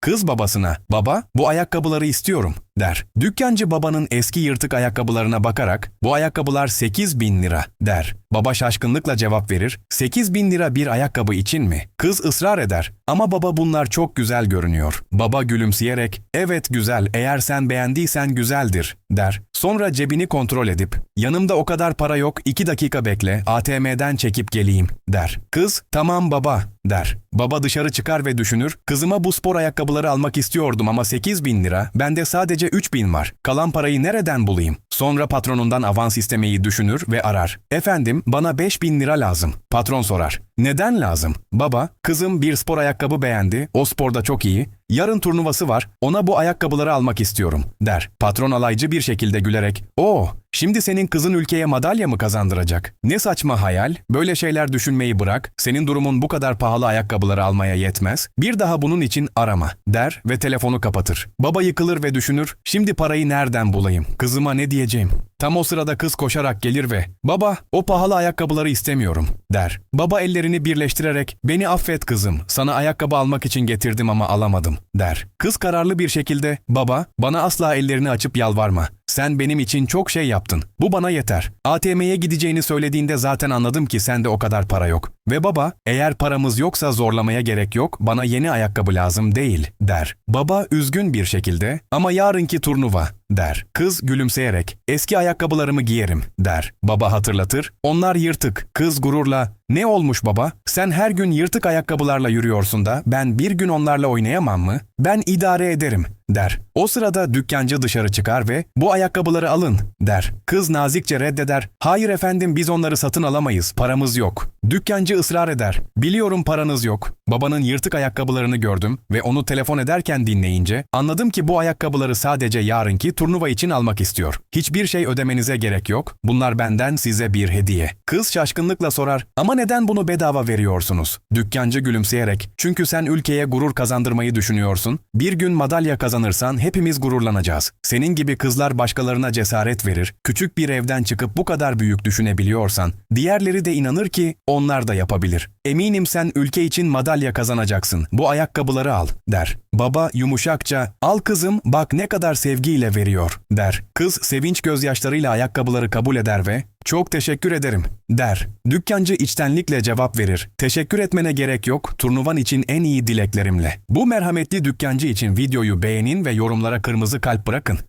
Kız babasına, baba bu ayakkabıları istiyorum der. Dükkancı babanın eski yırtık ayakkabılarına bakarak bu ayakkabılar 8 bin lira der. Baba şaşkınlıkla cevap verir. 8 bin lira bir ayakkabı için mi? Kız ısrar eder. Ama baba bunlar çok güzel görünüyor. Baba gülümseyerek evet güzel eğer sen beğendiysen güzeldir der. Sonra cebini kontrol edip yanımda o kadar para yok 2 dakika bekle ATM'den çekip geleyim der. Kız tamam baba der. Baba dışarı çıkar ve düşünür. Kızıma bu spor ayakkabıları almak istiyordum ama 8 bin lira. Bende sadece 3 bin var. Kalan parayı nereden bulayım? Sonra patronundan avans istemeyi düşünür ve arar. Efendim bana 5 bin lira lazım. Patron sorar. Neden lazım? Baba, kızım bir spor ayakkabı beğendi. O sporda çok iyi. Yarın turnuvası var. Ona bu ayakkabıları almak istiyorum der. Patron alaycı bir şekilde gülerek. Oo, şimdi senin kızın ülkeye madalya mı kazandıracak? Ne saçma hayal. Böyle şeyler düşünmeyi bırak. Senin durumun bu kadar pahalı ayakkabıları almaya yetmez. Bir daha bunun için arama der ve telefonu kapatır. Baba yıkılır ve düşünür. Şimdi parayı nereden bulayım? Kızıma ne diyeceğim? Tam o sırada kız koşarak gelir ve "Baba, o pahalı ayakkabıları istemiyorum." der. Baba ellerini birleştirerek "Beni affet kızım. Sana ayakkabı almak için getirdim ama alamadım." der. Kız kararlı bir şekilde "Baba, bana asla ellerini açıp yalvarma. Sen benim için çok şey yaptın. Bu bana yeter. ATM'ye gideceğini söylediğinde zaten anladım ki sende o kadar para yok. Ve baba, eğer paramız yoksa zorlamaya gerek yok, bana yeni ayakkabı lazım değil, der. Baba üzgün bir şekilde, ama yarınki turnuva, der. Kız gülümseyerek, eski ayakkabılarımı giyerim, der. Baba hatırlatır, onlar yırtık. Kız gururla, ne olmuş baba? Sen her gün yırtık ayakkabılarla yürüyorsun da ben bir gün onlarla oynayamam mı? Ben idare ederim, der. O sırada dükkancı dışarı çıkar ve bu ayakkabıları alın, der. Kız nazikçe reddeder. Hayır efendim biz onları satın alamayız, paramız yok. Dükkancı ısrar eder. Biliyorum paranız yok. Babanın yırtık ayakkabılarını gördüm ve onu telefon ederken dinleyince anladım ki bu ayakkabıları sadece yarınki turnuva için almak istiyor. Hiçbir şey ödemenize gerek yok. Bunlar benden size bir hediye. Kız şaşkınlıkla sorar. Ama neden bunu bedava veriyorsunuz? Dükkancı gülümseyerek. Çünkü sen ülkeye gurur kazandırmayı düşünüyorsun. Bir gün madalya kazanırsan hepimiz gururlanacağız. Senin gibi kızlar başkalarına cesaret verir. Küçük bir evden çıkıp bu kadar büyük düşünebiliyorsan, diğerleri de inanır ki onlar da yapabilir. Eminim sen ülke için madalya kazanacaksın. Bu ayakkabıları al, der. Baba yumuşakça, al kızım bak ne kadar sevgiyle veriyor, der. Kız sevinç gözyaşlarıyla ayakkabıları kabul eder ve çok teşekkür ederim, der. Dükkancı içtenlikle cevap verir. Teşekkür etmene gerek yok, turnuvan için en iyi dileklerimle. Bu merhametli dükkancı için videoyu beğenin ve yorumlara kırmızı kalp bırakın.